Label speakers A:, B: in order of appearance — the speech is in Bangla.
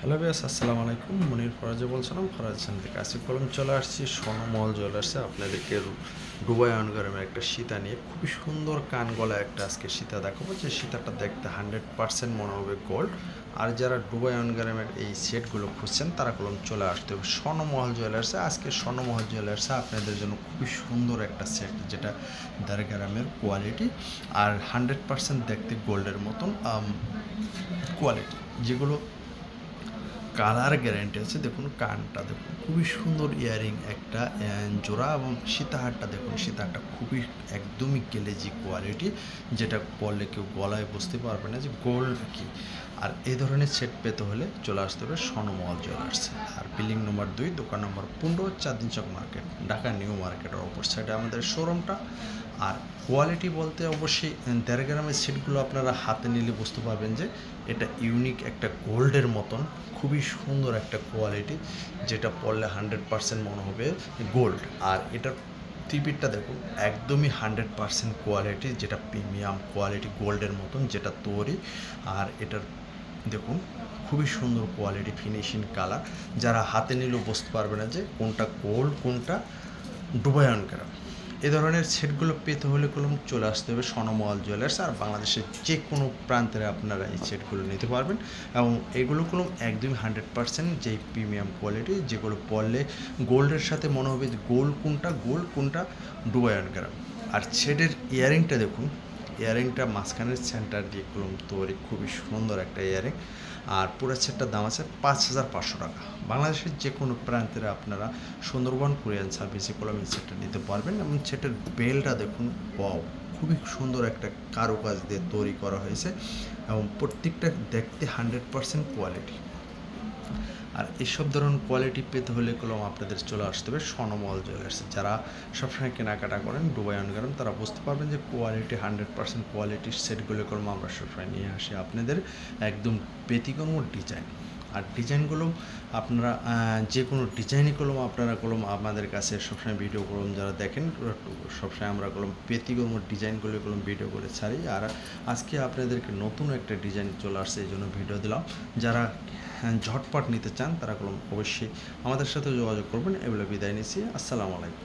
A: হ্যালো বিয়াস আসসালামু আলাইকুম। মনির ফরাজে বলছিলাম, ফরাজ খান থেকে আসিফ কলম চলে আসছি। সোনমহল জুয়েলার্সে আপনাদেরকে ডুবাই অনগরমের একটা সীতা নিয়ে খুবই সুন্দর কান গলা একটা আজকে সীতা দেখাবো। যে সীতাটা দেখতে হান্ড্রেড পার্সেন্ট মনে হবে গোল্ড। আর যারা ডুবাই অনগরমের এই সেটগুলো খুঁজছেন, তারা কলম চলে আসতে হবে স্বর্ণমহল জুয়েলার্সে। আজকে স্বর্ণমহল জুয়েলার্সে আপনাদের জন্য খুবই সুন্দর একটা সেট, যেটা দেড় গ্রামের কোয়ালিটি আর হান্ড্রেড পার্সেন্ট দেখতে গোল্ডের মতন কোয়ালিটি। যেগুলো কালার গ্যারেন্টি আছে। দেখুন কানটা দেখুন, খুবই সুন্দর ইয়ারিং একটা জোড়া এবং সীতাহারটা দেখুন। সীতাহারটা খুবই একদমই কেলেজি কোয়ালিটি, যেটা পরলে কেউ গলায় বুঝতে পারবে না, যে গোল্ড কি। আর এই ধরনের সেট পেতে হলে চলে আসতে হবে স্বর্ণমহল জুয়েলার্সে। আর বিল্ডিং নম্বর দুই, দোকান নম্বর পনেরো চাঁদিন চক মার্কেট ঢাকা নিউ মার্কেটের অপর সাইডে আমাদের শোরুমটা আর কোয়ালিটি বলতে অবশ্যই দেড় গ্রামের সেটগুলো আপনারা হাতে নিলে বুঝতে পারবেন যে এটা ইউনিক একটা গোল্ডের মতন, খুবই সুন্দর একটা কোয়ালিটি যেটা পড়লে হান্ড্রেড পার্সেন্ট মনে হবে গোল্ড আর এটার টিপিটটা দেখুন, একদমই হান্ড্রেড পার্সেন্ট কোয়ালিটি যেটা প্রিমিয়াম কোয়ালিটি গোল্ডের মতন, যেটা তৈরি। আর এটার দেখুন, খুবই সুন্দর কোয়ালিটি ফিনিশিং কালার যারা হাতে নিলেও বুঝতে পারবে না যে কোনটা গোল্ড কোনটা ডুবায়ন করা এ ধরনের সেটগুলো পেতে হলে কলম চলে আসতে হবে স্বর্ণমহল জুয়েলার্স আর বাংলাদেশের যে কোনো প্রান্তের আপনারা এই সেটগুলো নিতে পারবেন এবং এগুলো কলম একদমই হান্ড্রেড পার্সেন্ট যেই প্রিমিয়াম কোয়ালিটি যেগুলো পড়লে গোল্ডের সাথে মনে হবে যে গোল্ড কোনটা গোল্ড কোনটা ডুবায়ন করা আর সেটের ইয়ারিংটা দেখুন ইয়ারিংটা মাঝখানের সেন্টার দিয়ে কলম তৈরি, খুবই সুন্দর একটা ইয়ারিং। আর পুরো সেটটার দাম আছে পাঁচ হাজার পাঁচশো টাকা। বাংলাদেশের যে কোনো প্রান্তের আপনারা সুন্দরবন কোরিয়ান সার্ভিসে কলম সেটটা নিতে পারবেন এবং সেটের বেলটা দেখুন ওয়াও খুবই সুন্দর একটা কারুকাজ দিয়ে তৈরি করা হয়েছে এবং প্রত্যেকটা দেখতে হান্ড্রেড পার্সেন্ট কোয়ালিটি আর এসব ধরুন কোয়ালিটি পেতে হলে কলম আপনাদের চলে আসতে হবে, স্বর্ণমহল জুয়েলার্স। যারা সবসময় কেনাকাটা করেন, দুবাই করেন তারা বুঝতে পারবেন যে কোয়ালিটি হান্ড্রেড পার্সেন্ট কোয়ালিটির সেটগুলো কলম আমরা সবসময় নিয়ে আসি আপনাদের, একদম ব্যতিক্রম ডিজাইন আর ডিজাইনগুলো আপনারা যে কোনো ডিজাইনই কলম আপনারা কলম আমাদের কাছে সবসময় ভিডিও কলম যারা দেখেন, সবসময় আমরা কলম ব্যতিক্রম ডিজাইনগুলো কলম ভিডিও করে ছাড়ি। আর আজকে আপনাদেরকে নতুন একটা ডিজাইন চলে আসছে, এই জন্য ভিডিও দিলাম। যারা ঝটপট নিতে চান, তারা কলম অবশ্যই আমাদের সাথে যোগাযোগ করবেন। এগুলো বিদায় নিচ্ছি। আসসালামু আলাইকুম।